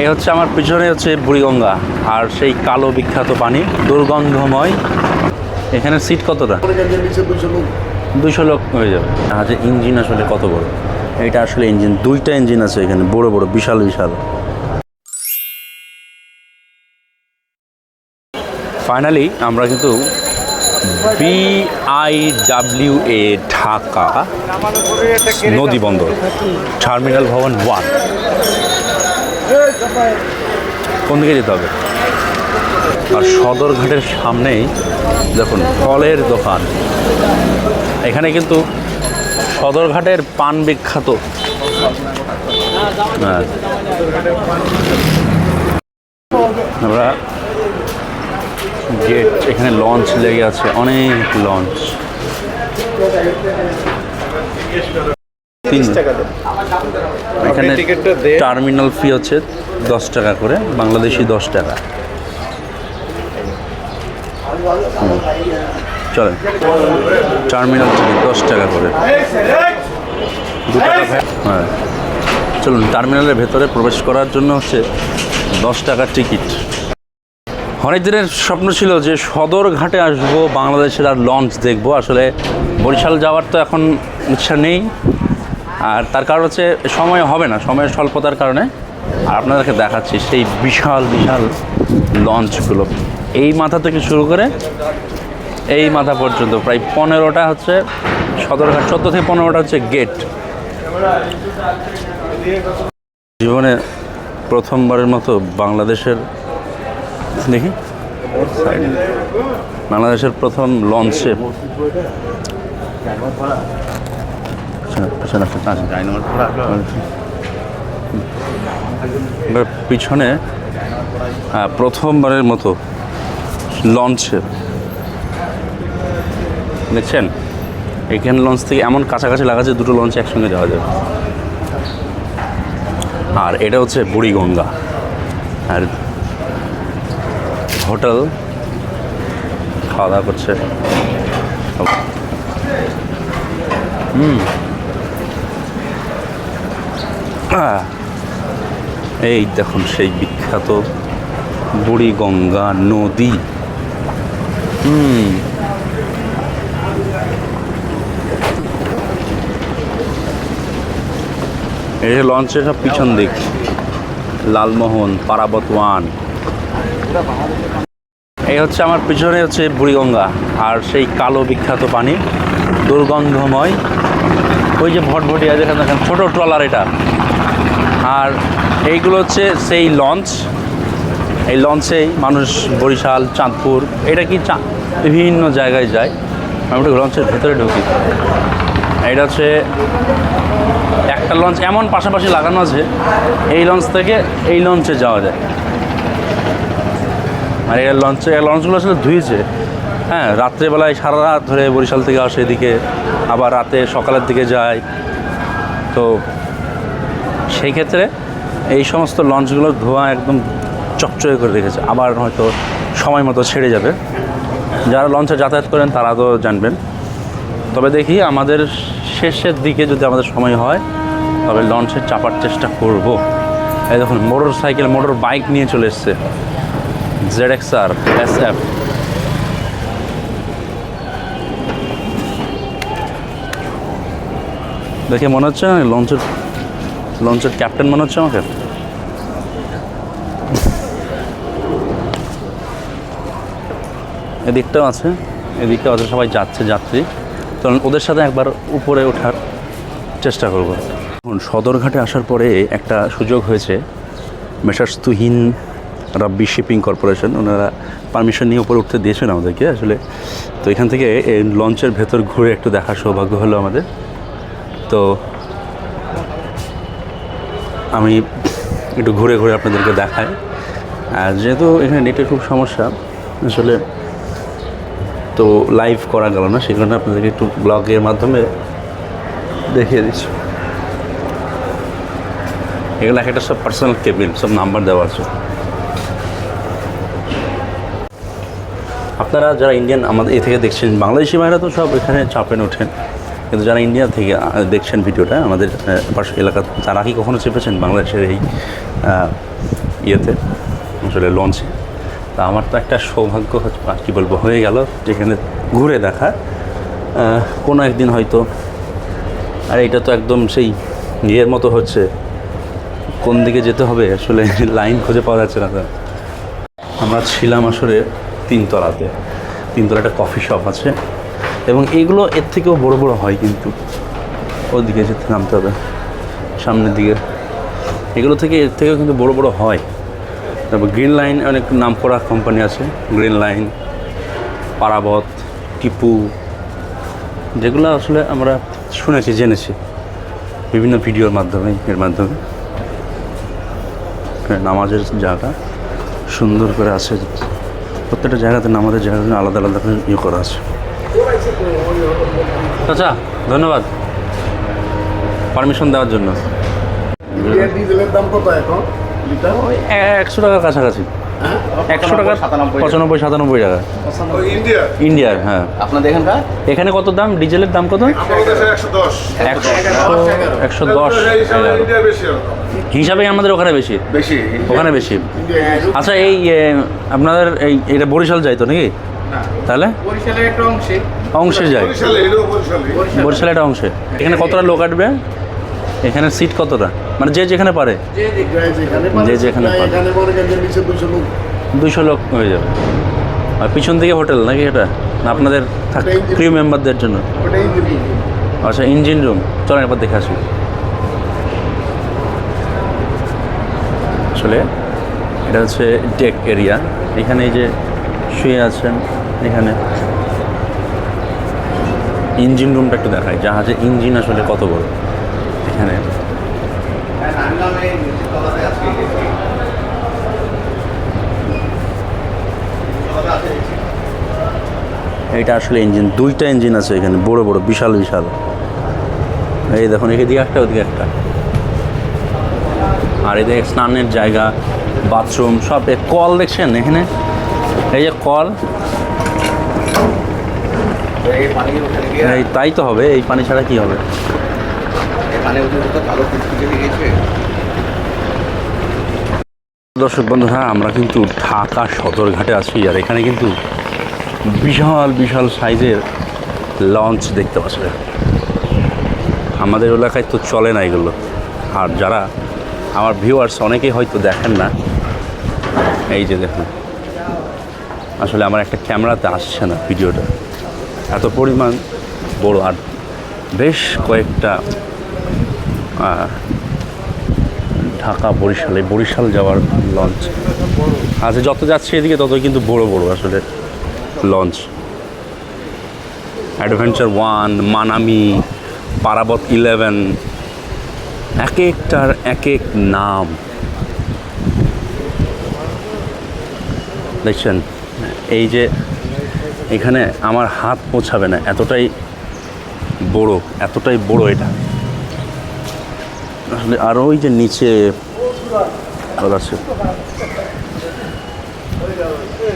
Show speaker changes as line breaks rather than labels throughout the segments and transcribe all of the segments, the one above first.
এই হচ্ছে আমার পিছনে হচ্ছে বুড়িগঙ্গা আর সেই কালো বিখ্যাত পানি, দুর্গন্ধময়। এখানে সিট কতটা? দুশো লোক হয়ে যাবে। আজ ইঞ্জিন আসলে কত বড়? এটা আসলে ইঞ্জিন দুইটা ইঞ্জিন আছে এখানে, বড় বড়, বিশাল বিশাল। ফাইনালি আমরা কিন্তু বিআইডাব্লিউ এ ঢাকা নদী বন্দর টার্মিনাল ভবন ওয়ান কোন দিকে যেতে হবে? আর সদরঘাটের সামনেই দেখুন, ফলের দোকান। এখানে কিন্তু সদরঘাটের পান বিখ্যাত। হ্যাঁ। আমরা গেট এখানে লঞ্চ লেগে আছে, অনেক লঞ্চ। এখানে টার্মিনাল ফি হচ্ছে দশ টাকা করে বাংলাদেশি দশ টাকা। চলেন। টার্মিনাল টিকিট দশ টাকা করে। দু টাকা হ্যাঁ। চলুন টার্মিনালের ভেতরে প্রবেশ করার জন্য হচ্ছে দশ টাকার টিকিট অনেক দিনের স্বপ্ন ছিল যে সদরঘাটে আসব বাংলাদেশের আর লঞ্চ দেখব। আসলে বরিশাল যাওয়ার তো এখন ইচ্ছা নেই। আর তার কারণ হচ্ছে সময় হবে না, সময়ের স্বল্পতার কারণে। আর আপনাদেরকে দেখাচ্ছি সেই বিশাল বিশাল লঞ্চগুলো। এই মাথা থেকে শুরু করে এই মাথা পর্যন্ত, প্রায় পনেরোটা হচ্ছে সদরঘাট, চোদ্দ থেকে পনেরোটা হচ্ছে গেট। জীবনে প্রথমবারের মতো বাংলাদেশের, দেখি, বাংলাদেশের প্রথম লঞ্চে পিছনে- হ্যাঁ, প্রথমবারের মতো লঞ্চে দেখছেন? এখানে লঞ্চ থেকে এমন কাছাকাছি লাগাচ্ছে দুটো লঞ্চ একসঙ্গে যাওয়া যাবে আর এটা হচ্ছে বুড়িগঙ্গা। আর হোটেল খাওয়া দাওয়া করছে হুম। এই দেখুন সেই বিখ্যাত বুড়িগঙ্গা নদী। হুম। এই যে লঞ্চের সব পিছন দিক। লালমোহন পারাবত ওয়ান এই হচ্ছে আমার পিছনে হচ্ছে বুড়িগঙ্গা আর সেই কালো বিখ্যাত পানি, দুর্গন্ধময় ওই যে ভটভটিয়া যেখানে দেখেন ছোটো ট্রলার এটা। আর এইগুলো হচ্ছে সেই লঞ্চ। এই লঞ্চেই মানুষ বরিশাল, চাঁদপুর, এটা কি বিভিন্ন জায়গায় যায়। আমি একটু লঞ্চের ভেতরে ঢুকি। এটা হচ্ছে একটা লঞ্চ, এমন পাশাপাশি লাগানো আছে, এই লঞ্চ থেকে এই লঞ্চে যাওয়া যায়। আর এই লঞ্চে লঞ্চগুলো আসলে ধুয়েছে হ্যাঁ রাত্রেবেলায় সারা রাত ধরে বরিশাল থেকে আসে এদিকে, আবার রাতে সকালের দিকে যায়। তো সেই ক্ষেত্রে এই সমস্ত লঞ্চগুলোর ধোঁয়া একদম চকচকে করে রেখেছে। আবার হয়তো সময় মতো ছেড়ে যাবে। যারা লঞ্চে যাতায়াত করেন, তারা তো জানবেন। তবে দেখি আমাদের শেষের দিকে যদি আমাদের সময় হয়, তবে লঞ্চে চাপার চেষ্টা করব। এই দেখুন মোটর সাইকেল মোটর বাইক নিয়ে চলে এসছে। জেড এক্স আর, এস এফ। দেখে মনে হচ্ছে না, লঞ্চের লঞ্চের ক্যাপ্টেন মনে হচ্ছে আমাকে? এদিকটাও আছে এদিকটাও আছে, সবাই যাচ্ছে, যাত্রী। তো ওদের সাথে একবার উপরে ওঠার চেষ্টা করব। এখন সদরঘাটে আসার পরে একটা সুযোগ হয়েছে। মেসার্স রাব্বি শিপিং কর্পোরেশন, ওনারা পারমিশন নিয়ে উপরে উঠতে দিয়েছেন আমাদেরকে। আসলে তো এখান থেকে লঞ্চের ভেতর ঘুরে একটু দেখার সৌভাগ্য হলো আমাদের। তো আমি একটু ঘুরে ঘুরে আপনাদেরকে দেখাই। আর যেহেতু এখানে নেটের খুব সমস্যা, আসলে তো লাইভ করা গেল না কারণে আপনাদেরকে একটু ব্লগের মাধ্যমে দেখিয়ে দিচ্ছি। এগুলো এক একটা সব পার্সোনাল কেবিন সব নাম্বার দেওয়া আছে। আপনারা যারা ইন্ডিয়ান আমাদের এ থেকে দেখছেন, বাংলাদেশি ভাইরা তো সব এখানে চাপেন ওঠেন। কিন্তু যারা ইন্ডিয়া থেকে দেখছেন ভিডিওটা, আমাদের পাশ এলাকা, তারা কি কখনো চেপেছেন বাংলাদেশের এই ইয়েতে? আসলে লঞ্চে তা আমার তো একটা সৌভাগ্য আর কী বলব, হয়ে গেল যেখানে ঘুরে দেখা। কোনো একদিন হয়তো, আর এটা তো একদম সেই ইয়ের মতো হচ্ছে, কোন দিকে যেতে হবে আসলে লাইন খুঁজে পাওয়া যাচ্ছে না তো। আমরা ছিলাম আসলে তিনতলাতে। তিনতলা একটা কফি শপ আছে। এবং এইগুলো এর থেকেও বড় বড় হয় কিন্তু। ওদিকে যেতে নামতে হবে, সামনের দিকে। এগুলো থেকে, এর থেকেও কিন্তু বড় বড় হয়। তারপর গ্রিন লাইন অনেক নাম করা কোম্পানি আছে। গ্রিন লাইন পারাবত টিপু যেগুলো আসলে আমরা শুনেছি, জেনেছি। বিভিন্ন ভিডিওর মাধ্যমে, এর মাধ্যমে। নামাজের জায়গা সুন্দর করে আছে। প্রত্যেকটা জায়গাতে নামাজের জায়গা আলাদা আলাদা করে ইয়ে করা আছে। আচ্ছা ধন্যবাদ। পারমিশন দেওয়ার জন্য।
ডিজেলের দাম কত এখন?
একশো টাকার কাছাকাছি। একশো টাকা পঁচানব্বই। সাতানব্বই টাকা। ইন্ডিয়ার হ্যাঁ।
আপনাদের এখানকার?
এখানে কত দাম? ডিজেলের দাম কত?
আমাদের একশো দশ।
হিসাবে আমাদের ওখানে বেশি।
বেশি।
ওখানে বেশি। আচ্ছা এই আপনাদের এই এটা বরিশাল যায় তো নাকি? তাহলে?
অংশে।
অংশে যায়
বরিশালে
একটা অংশে। এখানে কতটা লোক আসবে? এখানে সিট কতটা? মানে যে যেখানে পারে।
যে
যেখানে
পারে।
দুশো লোক।
হয়ে যাবে। আর পিছন দিকে হোটেল নাকি এটা? আপনাদের ক্রিউ মেম্বারদের জন্য। আচ্ছা ইঞ্জিন রুম চলেন একবার দেখে আসুন আসলে এটা হচ্ছে ডেক এরিয়া। এখানে এই যে শুয়ে আছেন এখানে। ইঞ্জিন রুমটা একটু দেখায় জাহাজে ইঞ্জিন আসলে কত বড়? এখানে। এটা আসলে ইঞ্জিন, দুইটা ইঞ্জিন আছে এখানে, বড় বড়, বিশাল বিশাল। এই দেখুন, এদিকে একটা, ওদিকে একটা। আর এদিকে স্নানের জায়গা, বাথরুম, সব কল দেখছেন এখানে? এই যে কল।
এই
তাই তো হবে, এই পানি ছাড়া কি হবে? দর্শক বন্ধুরা আমরা কিন্তু ঢাকা সদরঘাটে আছি, আর এখানে কিন্তু বিশাল বিশাল সাইজের লঞ্চ দেখতে পাচ্ছি। আমাদের এলাকায় তো চলে না এগুলো। আর যারা, আমার ভিউয়ার্স অনেকেই হয়তো দেখেন না। এই যে দেখুন। আসলে আমার একটা ক্যামেরাতে আসছে না ভিডিওটা। এত পরিমাণ বড় আর বেশ কয়েকটা ঢাকা বরিশালে বরিশাল যাওয়ার লঞ্চ। আচ্ছা যত যাচ্ছে এদিকে ততই কিন্তু বড় বড় আসলে launch. Adventure one Manami Parabat eleven এক একটার এক এক নাম। দেখছেন? এই যে এখানে আমার হাত পৌঁছাবে না, এতটাই বড় এতটাই বড় এটা। আসলে আরও ওই যে নিচে আছে।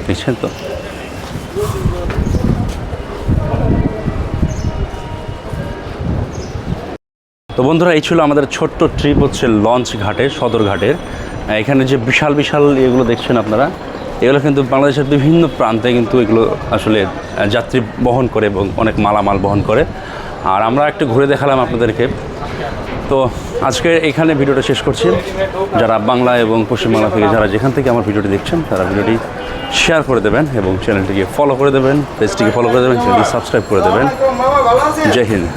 দেখছেন তো। তো বন্ধুরা, এই ছিল আমাদের ছোট্ট ট্রিপ হচ্ছে লঞ্চ ঘাটে, সদর ঘাটের। এখানে যে বিশাল বিশাল এগুলো দেখছেন আপনারা এগুলো কিন্তু বাংলাদেশের বিভিন্ন প্রান্তে কিন্তু এগুলো আসলে যাত্রী বহন করে এবং অনেক মালামাল বহন করে। আর আমরা একটু ঘুরে দেখালাম আপনাদেরকে। তো আজকে এখানে ভিডিওটা শেষ করছি। যারা বাংলা এবং পশ্চিমবাংলা থেকে যারা যেখান থেকে আমার ভিডিওটি দেখছেন, তারা ভিডিওটি শেয়ার করে দেবেন এবং চ্যানেলটিকে ফলো করে দেবেন পেজটিকে ফলো করে দেবেন চ্যানেলটি সাবস্ক্রাইব করে দেবেন। জয় হিন্দ।